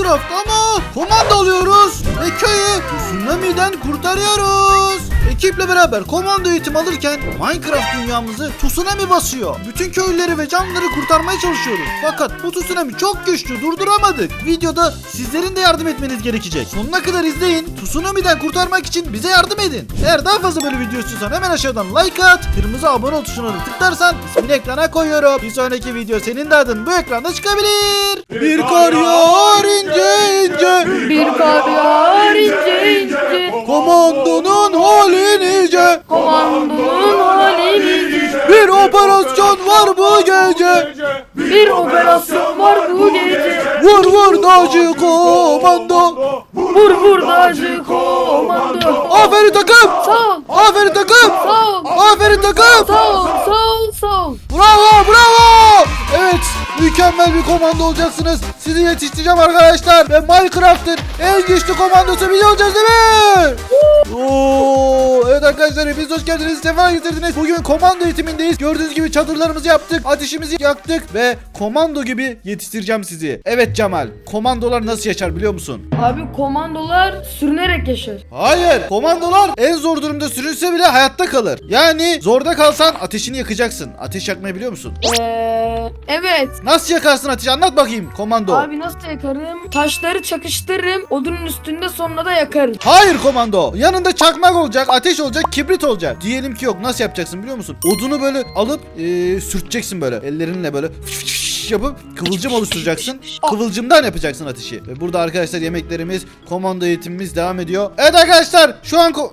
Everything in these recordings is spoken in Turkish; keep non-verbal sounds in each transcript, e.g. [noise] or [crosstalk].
Minecraft ama komando alıyoruz ve köyü tsunami'den kurtarıyoruz. Ekiple beraber komando eğitim alırken Minecraft dünyamızı tsunami basıyor. Bütün köylüleri ve canlıları kurtarmaya çalışıyoruz. Fakat bu tsunami çok güçlü durduramadık. Videoda sizlerin de yardım etmeniz gerekecek. Sonuna kadar izleyin. Tsunami'den kurtarmak için bize yardım edin. Eğer daha fazla böyle video istiyorsan hemen aşağıdan like at. Kırmızı abone ol tuşuna da tıklarsan ismini ekrana koyuyorum. Bir sonraki video senin de adın bu ekranda çıkabilir. Bir kar yağar ince ince. Bir kar yağar ince ince Komandonun hali nice. Komandonun halini Bir operasyon var bu gece. Bir operasyon var bu gece Vur vur dağcı komando. Vur vur dağcı komando Aferin takım. Sağ ol Aferin takım. sağ ol Aferin takım. Sağ ol sağ ol sağ ol Bravo bravo. Evet mükemmel bir komando olacaksınız. Sizi yetiştireceğim arkadaşlar. Ve Minecraft'ın en güçlü komandosu biz olacağız değil mi? Oo, evet arkadaşlar hepiniz hoş geldiniz. Sefa getirdiniz. Bugün komando eğitimindeyiz. Gördüğünüz gibi çadırlarımızı yaptık. Ateşimizi yaktık. Ve komando gibi yetiştireceğim sizi. Evet Cemal. Komandolar nasıl yaşar biliyor musun? Abi komandolar sürünerek yaşar Hayır. Komandolar en zor durumda sürünse bile hayatta kalır. Yani zorda kalsan ateşini yakacaksın. Ateş yakmayı biliyor musun? Eee evet Nasıl yakarsın ateşi anlat bakayım komando. Abi nasıl yakarım? Taşları çakıştırırım odunun üstünde sonra da yakarım Hayır komando. Yanında çakmak olacak, ateş olacak, kibrit olacak. Diyelim ki yok. Nasıl yapacaksın biliyor musun? Odunu böyle alıp eee, sürteceksin böyle. Ellerinle böyle fış fış fış yapıp kıvılcım oluşturacaksın. Kıvılcımdan yapacaksın ateşi. Ve burada arkadaşlar yemeklerimiz, komando eğitimimiz devam ediyor. Evet arkadaşlar şu an ko-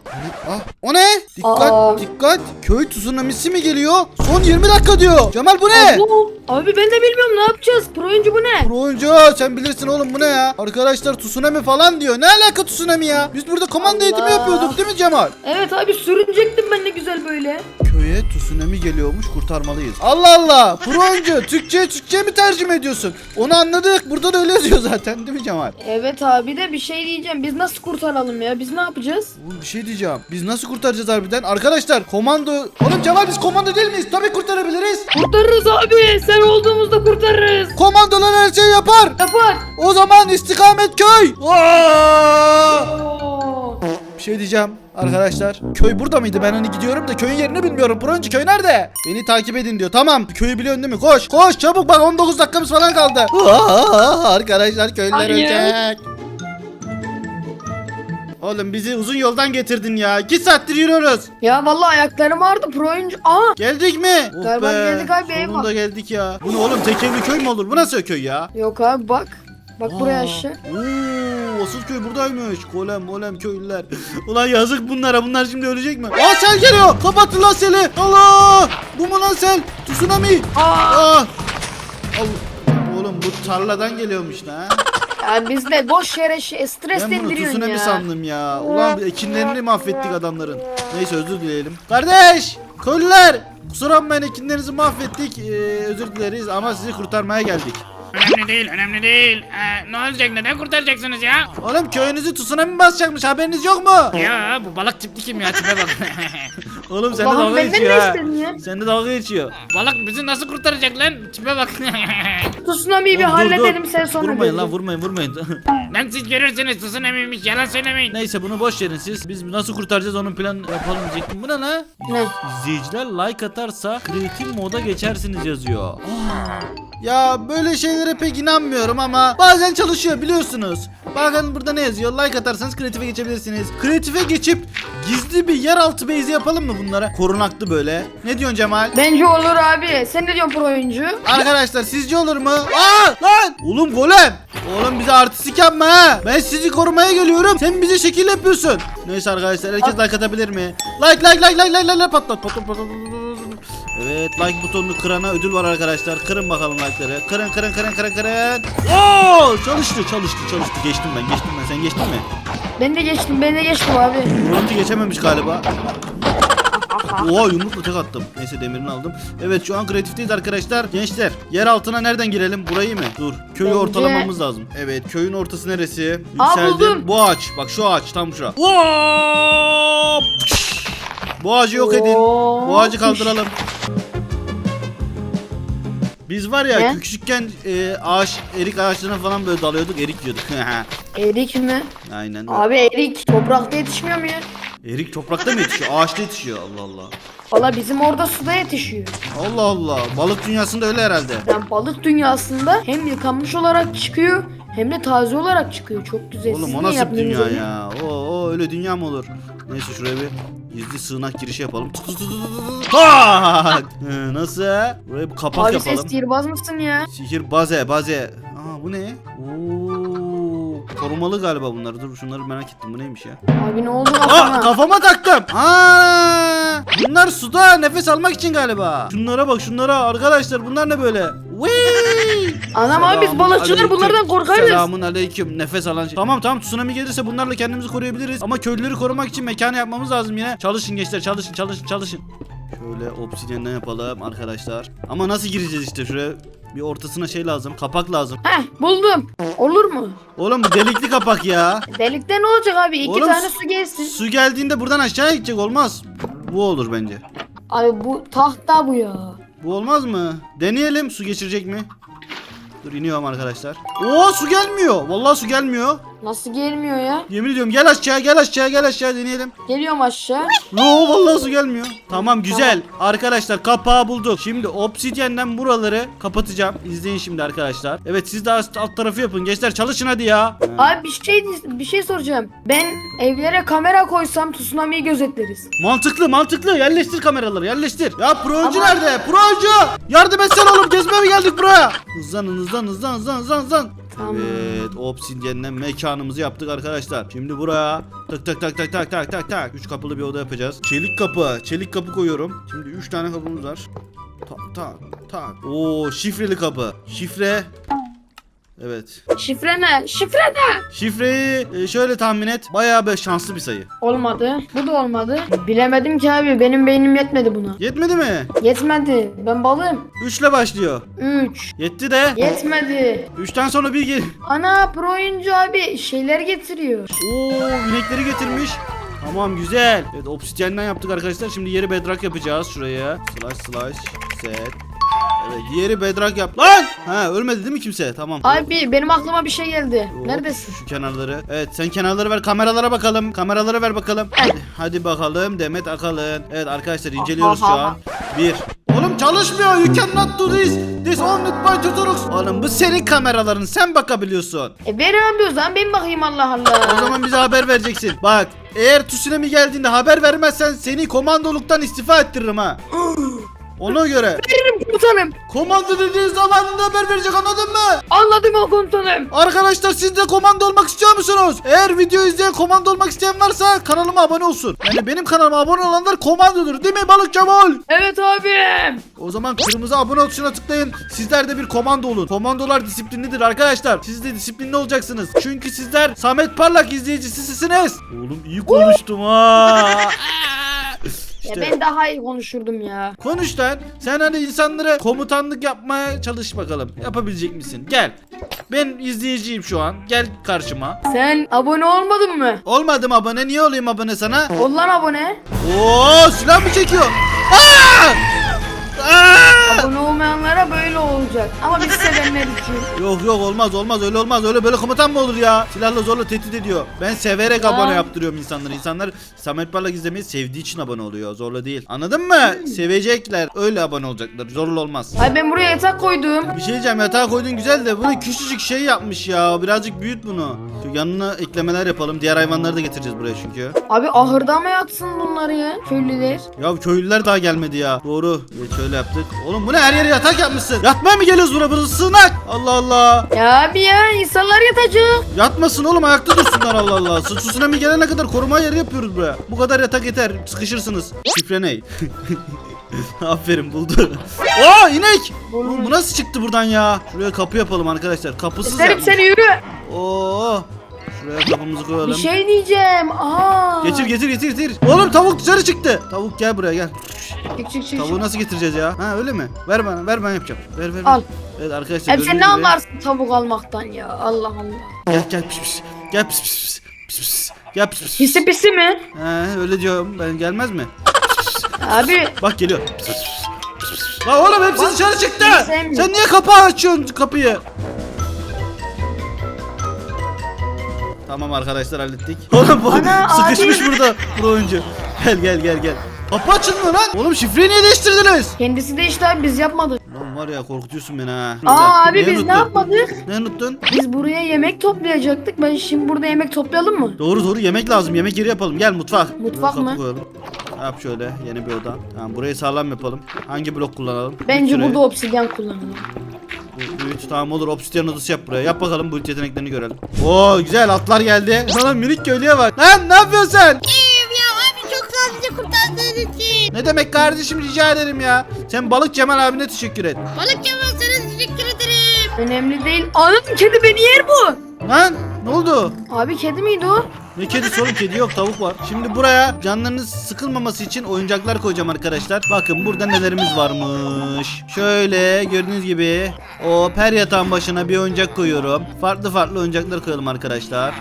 Ah, o ne? Dikkat Aa. dikkat. Köy tsunamisi mi geliyor? Son 20 dakika diyor. Cemal bu ne? Abo, Abi ben de bilmiyorum ne yapacağız pro oyuncu bu ne? Pro oyuncu sen bilirsin oğlum bu ne ya? Arkadaşlar tsunami falan diyor. Ne alaka tsunami ya? Biz burada komando eğitimi Allah. yapıyorduk değil mi Cemal? Evet abi sürünecektim ben ne güzel böyle Köye tsunami geliyormuş kurtarmalıyız. Allah Allah! Pro oyuncu [laughs] Türkçe Türkçe mi tercüme ediyorsun? Onu anladık. Burada da öyle yazıyor zaten değil mi Cemal? Evet abi de bir şey diyeceğim biz nasıl kurtaralım ya biz ne yapacağız? Oğlum bir şey diyeceğim. Biz nasıl kurtaracağız harbiden? Arkadaşlar komando... Oğlum Cemal biz komando değil miyiz? Tabii kurtarabiliriz. Kurtarırız abi sen olduğumuzda kurtarırız Komandolar her şeyi yapar. Yapar O zaman istikamet köy. Aa! Oo. Bir şey diyeceğim arkadaşlar. Köy burada mıydı? Ben hani gidiyorum da köyün yerini bilmiyorum. Broncu köy nerede? Beni takip edin diyor. Tamam. Köyü biliyorsun değil mi? Koş. Koş çabuk bak 19 dakikamız falan kaldı. Aa, arkadaşlar köylüler Hayır. ölecek. Oğlum bizi uzun yoldan getirdin ya. 2 saattir yürüyoruz. Ya vallahi ayaklarım ağrıdı pro oyuncu Aa Geldik mi? Oh Galiba geldik abi, eyvah. Sonunda geldik ya. Bu ne oğlum tek evli köy mü olur? Bu nasıl köy ya? Yok abi bak Bak buraya Aa, aşağı Oo, asıl köy buradaymış. Kolem molem köylüler. [laughs] Ulan yazık bunlara. Bunlar şimdi ölecek mi? Aa sel geliyor. Kapatın lan seli. Allah. Bu mu lan sel? Tsunami. Aa Aa. Oğlum bu tarladan geliyormuş lan. Ya biz de boş yere şey, Ben bunu streslendiriyorsun tsunami ya sandım ya. Ulan ekinlerini mahvettik adamların. Neyse özür dileyelim. Kardeş! Köylüler! Kusura bakmayın ekinlerinizi mahvettik. Ee, özür dileriz ama sizi kurtarmaya geldik. Önemli değil, önemli değil. Ee, ne olacak, neden kurtaracaksınız ya? Oğlum köyünüzü tsunami basacakmış haberiniz yok mu? Ya bu balık tipli kim ya tipe bak. [laughs] Oğlum sen de Allah'ım dalga benden geçiyor ne ha. Sen de dalga geçiyor. balık bizi nasıl kurtaracak lan? Tipe bak. [laughs] Tsunami'yi bir Oğlum dur, halledelim dur. sen sonra Vurmayın lan vurmayın vurmayın. [laughs] lan siz görürsünüz tsunami'ymiş yalan söylemeyin. Neyse bunu boş verin siz. Biz nasıl kurtaracağız onun plan yapalım diyecektim. Bu ne lan? Ne? İzleyiciler like atarsa kreatif moda geçersiniz yazıyor. Aa. Ya böyle şeylere pek inanmıyorum ama bazen çalışıyor biliyorsunuz. Bakın burada ne yazıyor? Like atarsanız kreatife geçebilirsiniz. Kreatife geçip gizli bir yeraltı base'i yapalım mı bunlara? Korunaklı böyle. Ne diyorsun Cemal? Bence olur abi sen ne diyorsun pro oyuncu? Arkadaşlar sizce olur mu? Aa lan! Oğlum golem! Oğlum bize artistik yapma ha! Ben sizi korumaya geliyorum. Sen bize şekil yapıyorsun. Neyse arkadaşlar herkes like atabilir mi? Like like like like like like patlat patlat patlat. Evet like butonunu kırana ödül var arkadaşlar. Kırın bakalım like'ları. Kırın kırın kırın kırın kırın. Oo çalıştı çalıştı çalıştı. Geçtim ben geçtim ben. Sen geçtin mi? Ben de geçtim ben de geçtim abi Bronti geçememiş galiba. Oha yumrukla tek attım. Neyse demirini aldım. Evet şu an kreatifteyiz arkadaşlar. Gençler yer altına nereden girelim? Burayı mı? Dur. Köyü Bence- ortalamamız lazım. Evet köyün ortası neresi? Aa, buldum. Bu ağaç. Bak şu ağaç tam şura. Hop! Bu ağacı yok edin. Oo. Bu ağacı kaldıralım. Biz var ya Ne? küçükken e, ağaç erik ağaçlarına falan böyle dalıyorduk erik yiyorduk. [laughs] Erik mi? Aynen. Abi erik toprakta yetişmiyor mu ya? Erik toprakta mı yetişiyor? Ağaçta yetişiyor. Allah Allah. Valla bizim orada suda yetişiyor. Allah Allah. Balık dünyasında öyle herhalde. Yani balık dünyasında hem yıkanmış olarak çıkıyor hem de taze olarak çıkıyor. Çok güzel. Siz Oğlum o niye nasıl bir dünya öyle? ya? O, o öyle dünya mı olur? Neyse şuraya bir gizli sığınak girişi yapalım. Tak! Ee, Nasıl? Buraya bir kapak Abi yapalım. ses sihirbaz mısın ya? Sihir baze baze. Aa bu ne? Oo, korumalı galiba bunlar. Dur şunları merak ettim. Bu neymiş ya? Abi ne oldu Aa kafana? kafama taktım. Aa! Bunlar suda nefes almak için galiba. Şunlara bak şunlara arkadaşlar bunlar ne böyle? Whee! Anam abi biz Selamun balıkçılar aleyküm. bunlardan korkarız. Selamun aleyküm. Nefes alan şey. Tamam tamam tsunami gelirse bunlarla kendimizi koruyabiliriz. Ama köylüleri korumak için mekanı yapmamız lazım yine. Çalışın gençler çalışın çalışın çalışın. Şöyle obsidiyenden yapalım arkadaşlar. Ama nasıl gireceğiz işte şuraya bir ortasına şey lazım. Kapak lazım. Heh buldum. Olur mu? Oğlum bu delikli kapak ya. Delikte ne olacak abi? İki Oğlum, tane su gelsin. Su geldiğinde buradan aşağı gidecek olmaz. Bu olur bence. Abi bu tahta bu ya. Bu olmaz mı? Deneyelim su geçirecek mi? Dur iniyorum arkadaşlar. Oo su gelmiyor. Vallahi su gelmiyor. Nasıl gelmiyor ya? Yemin ediyorum gel aşağı gel aşağı gel aşağı deneyelim. Geliyorum aşağı. Yo vallahi su gelmiyor. Tamam güzel. Arkadaşlar kapağı bulduk. Şimdi obsidyenden buraları kapatacağım. İzleyin şimdi arkadaşlar. Evet siz de alt alt tarafı yapın. Gençler çalışın hadi ya. Abi bir şey bir şey soracağım. Ben evlere kamera koysam tsunami'yi gözetleriz. Mantıklı mantıklı. Yerleştir kameraları yerleştir. Ya Ama- nerede? Procu! Yardım etsene oğlum. Gezmeye mi geldik buraya? Hızlanın hızlan hızlan hızlan hızlan hızlan. Tamam. Evet obsidyenden mekanımızı yaptık arkadaşlar. Şimdi buraya tak tak tak tak tak tak tak tak. Üç kapılı bir oda yapacağız. Çelik kapı. Çelik kapı koyuyorum. Şimdi üç tane kapımız var. Tak tak tak. Oo şifreli kapı. Şifre. Evet. Şifre ne? Şifre ne? Şifreyi e, şöyle tahmin et. Bayağı bir şanslı bir sayı. Olmadı. Bu da olmadı. Bilemedim ki abi. Benim beynim yetmedi buna. Yetmedi mi? Yetmedi. Ben balım. Üçle başlıyor. 3. Yetti de. Yetmedi. Üçten sonra bir gel. Ana pro oyuncu abi şeyler getiriyor. Oo inekleri getirmiş. Tamam güzel. Evet obsidyenden yaptık arkadaşlar. Şimdi yeri bedrock yapacağız şuraya. Slash slash set. Evet yeri bedrock yap. Lan! Ha ölmedi değil mi kimse? Tamam. Abi benim aklıma bir şey geldi. Hop, Neredesin? Şu kenarları. Evet sen kenarları ver. Kameralara bakalım. Kameraları ver bakalım. Hadi, hadi bakalım Demet Akalın. Evet arkadaşlar inceliyoruz şu an. Bir. Oğlum çalışmıyor. You cannot do this. This only by tutorials. Oğlum bu senin kameraların. Sen bakabiliyorsun. E ver abi o zaman ben bakayım Allah Allah. O zaman bize haber vereceksin. Bak eğer tsunami geldiğinde haber vermezsen seni komandoluktan istifa ettiririm ha. Ona göre. Veririm komutanım. Komando dediğin zamanında haber verecek anladın mı? Anladım o komutanım. Arkadaşlar siz de komando olmak istiyor musunuz? Eğer video izleyen komando olmak isteyen varsa kanalıma abone olsun. Yani benim kanalıma abone olanlar komandodur değil mi balık Cemal? Evet abim. O zaman kırmızı abone ol tuşuna tıklayın. Sizler de bir komando olun. Komandolar disiplinlidir arkadaşlar. Siz de disiplinli olacaksınız. Çünkü sizler Samet Parlak izleyicisisiniz. Oğlum iyi konuştum ha. [laughs] Ya İşte ben daha iyi konuşurdum ya. konuş lan. Sen hani insanlara komutanlık yapmaya çalış bakalım. Yapabilecek misin? Gel. Ben izleyiciyim şu an. Gel karşıma. Sen abone olmadın mı? Olmadım abone. Niye olayım abone sana? Ol lan abone. Oo silah mı çekiyor? Aa! Aa! Abone olmayanlara böyle olacak. Ama biz sevenler için. [laughs] Yok yok olmaz olmaz öyle olmaz öyle böyle komutan mı olur ya? Silahla zorla tehdit ediyor. Ben severek Aa. abone yaptırıyorum insanları. İnsanlar Samet Parlak izlemeyi sevdiği için abone oluyor. Zorla değil. Anladın mı? Sevecekler. Öyle abone olacaklar. Zorla olmaz. Ay ben buraya yatak koydum. Bir şey diyeceğim yatağa koydun güzel de bunu küçücük şey yapmış ya. Birazcık büyüt bunu. Yanına eklemeler yapalım. Diğer hayvanları da getireceğiz buraya çünkü. Abi ahırda mı yatsın bunlar ya? Köylüler. Ya köylüler daha gelmedi ya. Doğru. Evet şöyle yaptık. Oğlum bu ne her yere yatak yapmışsın. Yatmaya mı geliyoruz buraya? Burası sığınak. Allah Allah. Ya abi ya insanlar yatacak. Yatmasın oğlum ayakta dursunlar Allah Allah. Su tsunami gelene kadar koruma yeri yapıyoruz buraya. Bu kadar yatak yeter. Sıkışırsınız. Şifre ne? [laughs] Aferin buldu. Oo inek. Oğlum bu nasıl çıktı buradan ya? Şuraya kapı yapalım arkadaşlar. Kapısız İsterim yapmış. seni yürü. Oo. Şuraya kapımızı koyalım. Bir şey diyeceğim. Aa. Getir getir getir getir. Oğlum tavuk dışarı çıktı. Tavuk gel buraya gel. Çık çık çık. Tavuğu çık. nasıl getireceğiz ya? Ha öyle mi? Ver bana ver ben yapacağım. Ver ver. ver. Al. Evet arkadaşlar. Hem sen ne anlarsın tavuk almaktan ya. Allah Allah. Gel gel pis pis. Gel pis pis pis. Pis pis. Gel pis pis. Pisi pisi mi? He öyle diyorum. Ben gelmez mi? Abi Bak geliyor. Pis pis pis. Pis pis. La oğlum hepsi dışarı çıktı. Sevmiyor. Sen niye kapağı açıyorsun kapıyı? Tamam arkadaşlar hallettik. [laughs] Oğlum bu Ana, [laughs] sıkışmış abi. burada bu oyuncu. Gel gel gel gel. Kapı açılmıyor lan. Oğlum şifreyi niye değiştirdiniz? Kendisi de işte abi biz yapmadık. Lan var ya korkutuyorsun beni ha. Aa abi Neyi biz ne unuttun? yapmadık? Ne unuttun? Biz buraya yemek toplayacaktık. Ben şimdi burada yemek toplayalım mı? Doğru doğru yemek lazım. Yemek yeri yapalım. Gel mutfak. Mutfak Buraya kapı mı? Koyalım. Yap şöyle yeni bir oda. Tamam burayı sağlam yapalım. Hangi blok kullanalım? Bence Şurayı. burada obsidyen kullanalım. Bu- bu üç, tamam olur obsidian odası yap buraya. Yap bakalım bu yeteneklerini görelim. Oo güzel atlar geldi. Sana minik köylüye bak. Lan ne yapıyorsun sen? İyiyim ya abi çok sağ ol bizi kurtardığın için. Ne demek kardeşim rica ederim ya. Sen balık Cemal abine teşekkür et. Balık Cemal sana teşekkür ederim. Önemli değil. Anam kedi beni yer bu. Lan ne oldu? Abi kedi miydi o? Ne kedisi oğlum kedi yok tavuk var. Şimdi buraya canlarınız sıkılmaması için oyuncaklar koyacağım arkadaşlar. Bakın burada nelerimiz varmış. Şöyle gördüğünüz gibi o her yatağın başına bir oyuncak koyuyorum. Farklı farklı oyuncaklar koyalım arkadaşlar.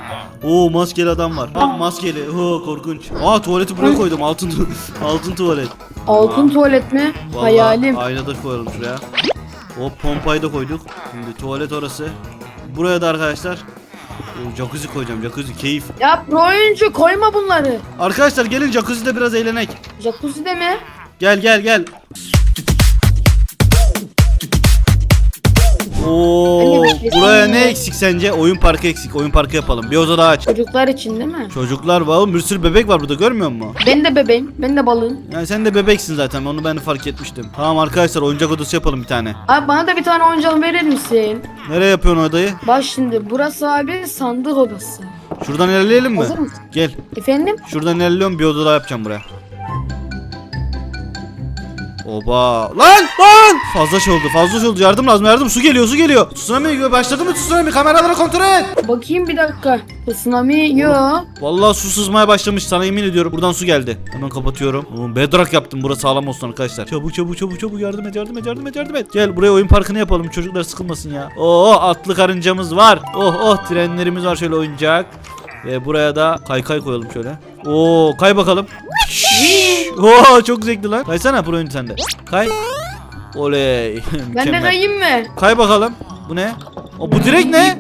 Oo maskeli adam var. Bak maskeli. Oo korkunç. Aa tuvaleti buraya koydum. Altın tu- [laughs] altın tuvalet. Altın tuvalet mi? Vallahi Hayalim. Ayna da koyalım şuraya. O pompayı da koyduk. Şimdi tuvalet orası. Buraya da arkadaşlar o jacuzzi koyacağım. Jacuzzi keyif. Ya pro oyuncu koyma bunları. Arkadaşlar gelin jacuzzi'de biraz eğlenek. Jacuzzi de mi? Gel gel gel. Oo, de şey buraya ne eksik sence? Oyun parkı eksik. Oyun parkı yapalım. Bir oda daha aç. Çocuklar için değil mi? Çocuklar var oğlum bir sürü bebek var burada görmüyor musun? Ben de bebeğim. Ben de balığım. Yani sen de bebeksin zaten onu ben fark etmiştim. Tamam arkadaşlar oyuncak odası yapalım bir tane. Abi bana da bir tane oyuncak verir misin? Nereye yapıyorsun odayı? Bak şimdi burası abi sandık odası. Şuradan ilerleyelim mi? Hazır mısın? Gel. Efendim? Şuradan ilerliyorum bir oda daha yapacağım buraya. Oba. Lan lan. Fazla şey oldu fazla şey oldu yardım lazım yardım su geliyor su geliyor. Tsunami başladı mı tsunami kameraları kontrol et. Bakayım bir dakika. Tsunami yo. Vallahi su sızmaya başlamış sana yemin ediyorum. Buradan su geldi. Hemen kapatıyorum. Oğlum bedrock yaptım burası sağlam olsun arkadaşlar. Çabuk çabuk çabuk çabuk yardım et yardım et yardım et yardım et. Gel buraya oyun parkını yapalım çocuklar sıkılmasın ya. Oo atlı karıncamız var. Oh oh trenlerimiz var şöyle oyuncak. Ve buraya da kaykay koyalım şöyle. Oo kay bakalım. Oo çok zevkli lan. Kaysana pro oyuncu sende. Kay. Oley. [laughs] Ben de Mükemmel. kayayım mı? Kay bakalım. Bu ne? O bu direk ne?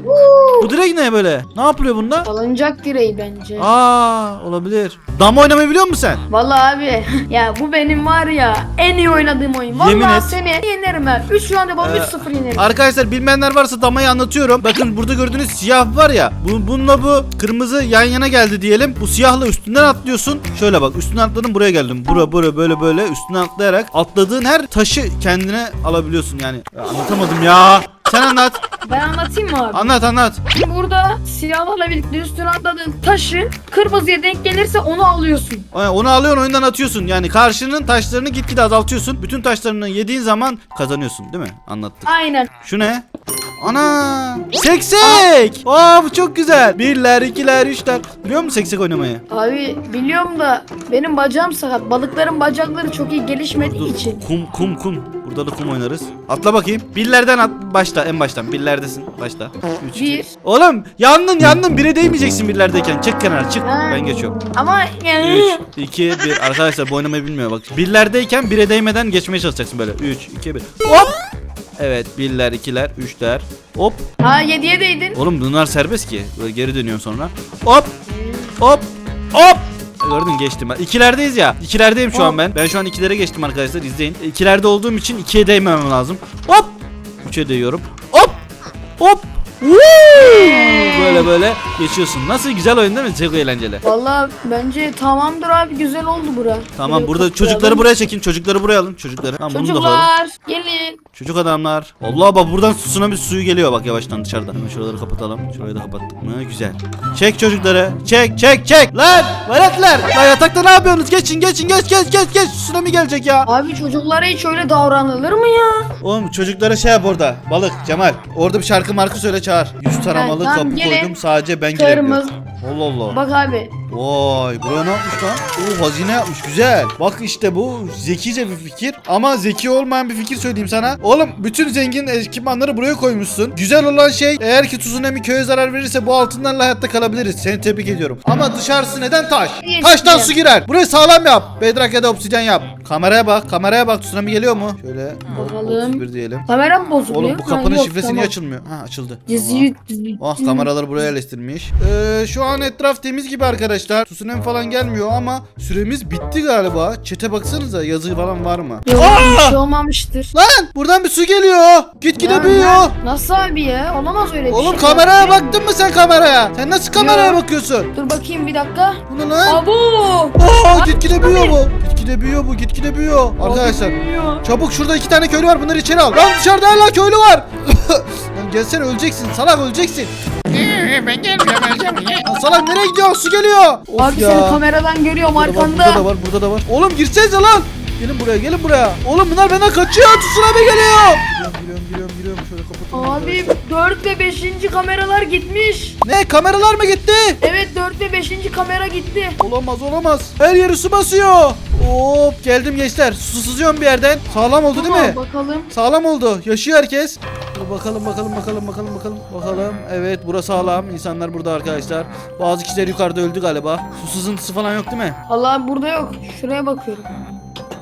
Bu direk ne böyle? Ne yapılıyor bunda? Alınacak direği bence. Aa olabilir. Dama oynamayı biliyor musun sen? Vallahi abi [laughs] ya bu benim var ya en iyi oynadığım oyun. Vallahi Yemin et. seni yenerim ha. 3 şu anda bana Ee, 3-0 yenerim. Arkadaşlar bilmeyenler varsa damayı anlatıyorum. Bakın burada gördüğünüz siyah var ya. Bu, bununla bu kırmızı yan yana geldi diyelim. Bu siyahla üstünden atlıyorsun. Şöyle bak üstünden atladım buraya geldim. Bura böyle böyle böyle üstünden atlayarak atladığın her taşı kendine alabiliyorsun yani. Ya, anlatamadım ya. Sen anlat. Ben anlatayım mı abi? Anlat anlat. Burada siyahlarla birlikte üstüne atladığın taşı kırmızıya denk gelirse onu alıyorsun. Ay, Onu alıyorsun oyundan atıyorsun. Yani karşının taşlarını gitgide azaltıyorsun. Bütün taşlarını yediğin zaman kazanıyorsun değil mi? Anlattık. Aynen. Şu ne? Ana! Seksek! Aa bu çok güzel. Birler, ikiler, üçler. Biliyor musun seksek oynamayı? Abi biliyorum da benim bacağım sakat. Balıkların bacakları çok iyi Dur, gelişmediği için. kum kum kum. Burada da kum oynarız. Atla bakayım. Birlerden at başla en baştan. Birlerdesin. Başla. Üç, Bir. iki. Oğlum yandın yandın. Bire değmeyeceksin birlerdeyken. Çık kenara çık. Ha. Ben geçiyorum. Ama 3, 2, 1. Arkadaşlar bu oynamayı bilmiyor bak. Birlerdeyken bire değmeden geçmeye çalışacaksın böyle. 3, 2, 1. Hop! Evet birler, ikiler, üçler. Hop. ha 7'ye değdin. Oğlum bunlar serbest ki. Böyle geri dönüyorsun sonra. Hop. Hop. Hop. Gördün geçtim ben. İkilerdeyiz ya. İkilerdeyim şu an ben. Ben şu an ikilere geçtim arkadaşlar izleyin. İkilerde olduğum için ikiye değmemem lazım. Hop. Üçe değiyorum. Hop. Hop. Woo! Böyle böyle geçiyorsun. Nasıl güzel oyun değil mi? Çok eğlenceli. Valla bence tamamdır abi güzel oldu bura. Tamam Burayı burada çocukları buraya çekin. Çocukları buraya alın. Çocukları. Tamam bunu da koyalım. Çocuklar gelin. Çocuk adamlar. Allah bak buradan tsunami suyu geliyor bak yavaştan dışarıdan. Hemen şuraları kapatalım. Şurayı da kapattık mı? Güzel. Çek çocukları. Çek çek çek. Lan veletler. Lan yatakta ne yapıyorsunuz? Geçin geçin geç geç geç geç. Tsunami gelecek ya. Abi çocuklara hiç öyle davranılır mı ya? Oğlum çocuklara şey yap orada. Balık Cemal. Orada bir şarkı marka söyle çağır. Yüz taramalı tamam, kapı gelin. koydum. Sadece ben girebiliyorum. Kırmızı. Allah Allah. Bak abi. Vay buraya ne yapmış lan? Oo hazine yapmış güzel. Bak işte bu zekice bir fikir ama zeki olmayan bir fikir söyleyeyim sana. Oğlum bütün zengin ekipmanları buraya koymuşsun. Güzel olan şey eğer ki tsunami köye zarar verirse bu altınlarla hayatta kalabiliriz. Seni tebrik ediyorum. Ama dışarısı neden taş? Taştan su girer. Burayı sağlam yap. Bedrock ya da obsidyen yap. Kameraya bak. Kameraya bak. Tsunami geliyor mu? Şöyle. Bakalım. 31 diyelim. Kameram bozuluyor. Oğlum bu kapının şifresi niye açılmıyor? Ha açıldı. Tamam. dizi- Oh kameraları buraya yerleştirmiş. Ee, şu an etraf temiz gibi arkadaşlar. Tsunami falan gelmiyor ama süremiz bitti galiba. Çete baksanıza yazı falan var mı? Yok bir şey olmamıştır. Lan buradan bir su geliyor. Gitgide büyüyor. Nasıl abi ya? Olamaz öyle bir Oğlum şey. kameraya baktın mı sen kameraya? Sen nasıl kameraya Yok. bakıyorsun? Dur bakayım bir dakika. Bu ne lan? Abo! Aa gitgide büyüyor bu. Gitgide büyüyor bu. Gitgide büyüyor. Arkadaşlar Büyüyor. çabuk şurada iki tane köylü var. Bunları içeri al. Lan dışarıda hala köylü var. [laughs] Lan gelsene öleceksin. Salak öleceksin. Ben gelmiyorum öleceğim. Lan salak nereye gidiyorsun? Su geliyor. Of Abi ya. seni kameradan görüyorum Burada var, arkanda. burada da var, burada da var. Oğlum girsenize lan. Gelin buraya, gelin buraya. Oğlum bunlar benden kaçıyor. Tsunami geliyor. Giriyorum, giriyorum, giriyorum, giriyorum. Şöyle kapatalım. Abi 4 ve 5. kameralar gitmiş. Ne? Kameralar mı gitti? Evet 4 ve 5. kamera gitti. Olamaz, olamaz. Her yeri su basıyor. Hop, geldim gençler. Su sızıyorum bir yerden. Sağlam oldu değil mi? Tamam, Bakalım. Sağlam oldu. Yaşıyor herkes. Dur bakalım bakalım bakalım bakalım bakalım bakalım. Evet burası sağlam. İnsanlar burada arkadaşlar. Bazı kişiler yukarıda öldü galiba. Su sızıntısı falan yok değil mi? Allah burada yok. Şuraya bakıyorum.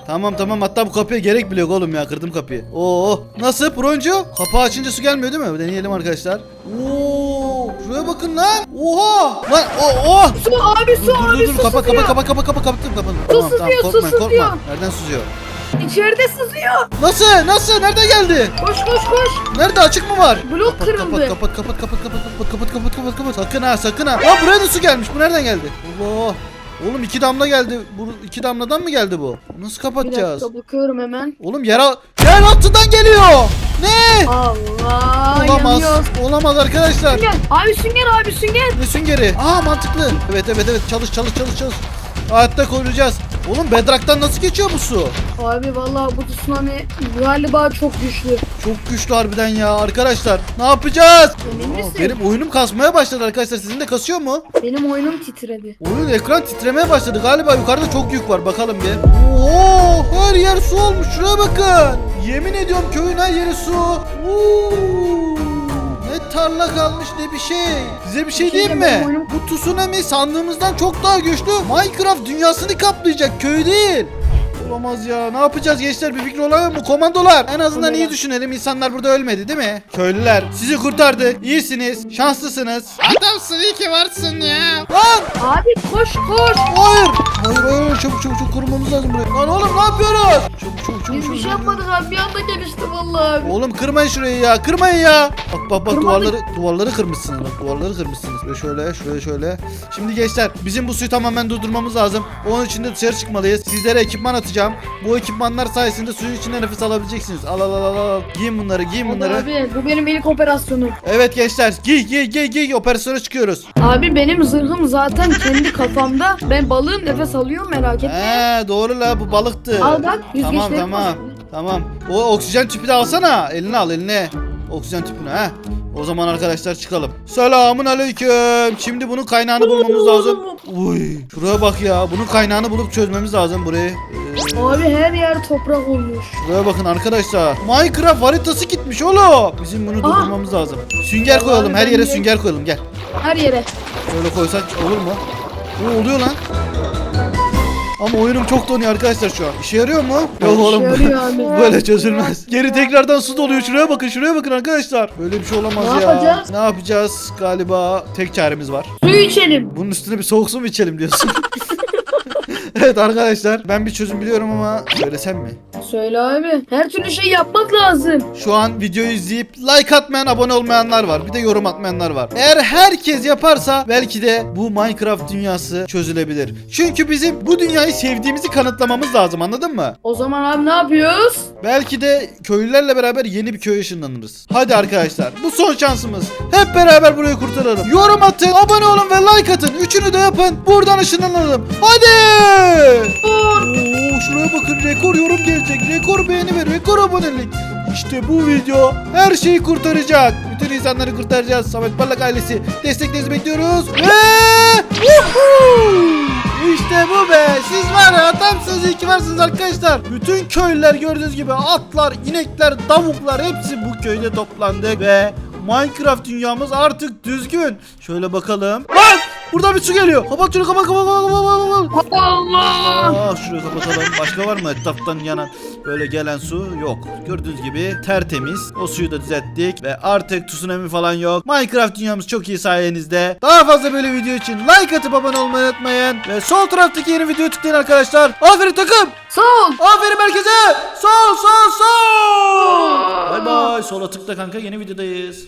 Tamam tamam hatta bu kapıya gerek bile yok oğlum ya kırdım kapıyı. Oo nasıl Broncu? Kapağı açınca su gelmiyor değil mi? Deneyelim arkadaşlar. Oo şuraya bakın lan. Oha lan o o. Su abi su Dur dur abi dur su kapa kapa sızıyor. kapa kapa kapa kapattım kapanı. Su Tamam tamam sızıyor, su korkma korkma. sızıyor. Nereden sızıyor? İçeride sızıyor. Nasıl nasıl nereden geldi? Koş koş koş. Nerede açık mı var? Blok Kapat kırıldı. kapat kapat kapat kapat kapat kapat kapat kapat kapat sakın ha sakın ha. Aa buraya da su gelmiş. Bu nereden geldi? Allah. Oğlum iki damla geldi. Bu iki damladan mı geldi bu? Nasıl Bir kapatacağız? dakika bakıyorum hemen. Oğlum yer, yer altından geliyor. Ne? Allah Olamaz. yanıyor. Olamaz arkadaşlar. Sünger. Abi sünger abi sünger. Ne süngeri? Aa mantıklı. Evet evet evet çalış çalış çalış çalış. Hayatta koruyacağız. Oğlum bedraktan nasıl geçiyor bu su? Abi vallahi bu tsunami galiba çok güçlü. Çok güçlü harbiden ya arkadaşlar. Ne yapacağız? Emin Aa, misin? benim oyunum kasmaya başladı arkadaşlar. Sizin de kasıyor mu? Benim oyunum titredi. Oyun ekran titremeye başladı. Galiba yukarıda çok yük var. Bakalım bir. Oo, her yer su olmuş. Şuraya bakın. Yemin ediyorum köyün her yeri su. Oo, tarla kalmış ne bir şey. Size bir şey diyeyim mi? Bu tsunami sandığımızdan çok daha güçlü. Minecraft dünyasını kaplayacak köy değil. Olamaz ya. Ne yapacağız gençler? Bir fikri olan mı? Komandolar. En azından iyi düşünelim. İnsanlar burada ölmedi değil mi? Köylüler. Sizi kurtardık. İyisiniz. Şanslısınız. Adamsın iyi ki varsın ya. Lan! Abi koş koş. Hayır. Hayır hayır çabuk çabuk çabuk korumamız lazım burayı. Lan oğlum ne yapıyoruz? Çabuk çabuk çabuk. Biz bir çabuk, şey çabuk. yapmadık abi bir anda gelişti vallahi. Oğlum kırmayın şurayı ya. Kırmayın ya. Bak bak bak Kırmadık. duvarları duvarları kırmışsınız. Bak duvarları kırmışsınız. Şöyle şöyle şöyle şöyle. Şimdi gençler bizim bu suyu tamamen durdurmamız lazım. Onun için de dışarı çıkmalıyız. Sizlere ekipman atacağım. Bu ekipmanlar sayesinde suyun içinde nefes alabileceksiniz. Al al al al. al. Giyin bunları giyin bunları. Abi bu benim ilk operasyonum. Evet gençler giy giy giy giy operasyona çıkıyoruz. Abi benim zırhım zaten kendi kafamda. Ben balığım nefes alıyorum merak etme. He doğru la bu balıktı. Al bak, yüzgeçleri Tamam tamam. Tamam. O oksijen tüpü de alsana. Eline al eline. Oksijen tüpünü ha. O zaman arkadaşlar çıkalım. Selamun aleyküm. Şimdi bunun kaynağını bulmamız lazım. Uy. Şuraya bak ya. Bunun kaynağını bulup çözmemiz lazım burayı. Abi her yer toprak olmuş. şuraya bakın arkadaşlar. Minecraft haritası gitmiş oğlum. Bizim bunu Aa. durdurmamız lazım. Sünger Vallahi koyalım. Her ben yere de- sünger koyalım. Gel. Her yere. Böyle koysak olur mu? O oluyor lan. Ama oyunum çok donuyor arkadaşlar şu an. İşe yarıyor mu? Yok oğlum. yarıyor [laughs] abi. Böyle çözülmez. Geri tekrardan su doluyor. Şuraya bakın, şuraya bakın arkadaşlar. Böyle bir şey olamaz Ne ya. yapacağız? Ne yapacağız? Galiba tek çaremiz var. Suyu içelim. Bunun üstüne bir soğuk su mu içelim diyorsun? [laughs] evet arkadaşlar ben bir çözüm biliyorum ama söylesem mi? Söyle abi. Her türlü şey yapmak lazım. Şu an videoyu izleyip like atmayan abone olmayanlar var. Bir de yorum atmayanlar var. Eğer herkes yaparsa belki de bu Minecraft dünyası çözülebilir. Çünkü bizim bu dünyayı sevdiğimizi kanıtlamamız lazım anladın mı? O zaman abi ne yapıyoruz? Belki de köylülerle beraber yeni bir köye ışınlanırız. Hadi arkadaşlar bu son şansımız. Hep beraber burayı kurtaralım. Yorum atın, abone olun ve like atın. Üçünü de yapın. Buradan ışınlanalım. Hadi! Oo, şuraya bakın rekor yorum gelecek. Rekor beğeni ve rekor abonelik. İşte bu video her şeyi kurtaracak. Bütün insanları kurtaracağız. Samet Parlak ailesi desteklerinizi bekliyoruz. Ve! İşte bu be. Siz var ya adamsınız iyi ki varsınız arkadaşlar. Bütün köylüler gördüğünüz gibi atlar, inekler, tavuklar hepsi bu köyde toplandı ve Minecraft dünyamız artık düzgün. Şöyle bakalım. Lan! Buradan bir su geliyor. Kapat şunu kapat kapat kapat kapat. kapat. Allah! Aa şurayı kapatalım. Başka var mı etraftan yanan böyle gelen su? Yok. Gördüğünüz gibi tertemiz. O suyu da düzelttik ve artık tsunami falan yok. Minecraft dünyamız çok iyi sayenizde. Daha fazla böyle video için like atıp abone olmayı unutmayın. Ve sol taraftaki yeni videoyu tıklayın arkadaşlar. Aferin takım. Sağ ol. Aferin merkeze. Sol sol sol. Bay bay. Sola tıkla kanka yeni videodayız.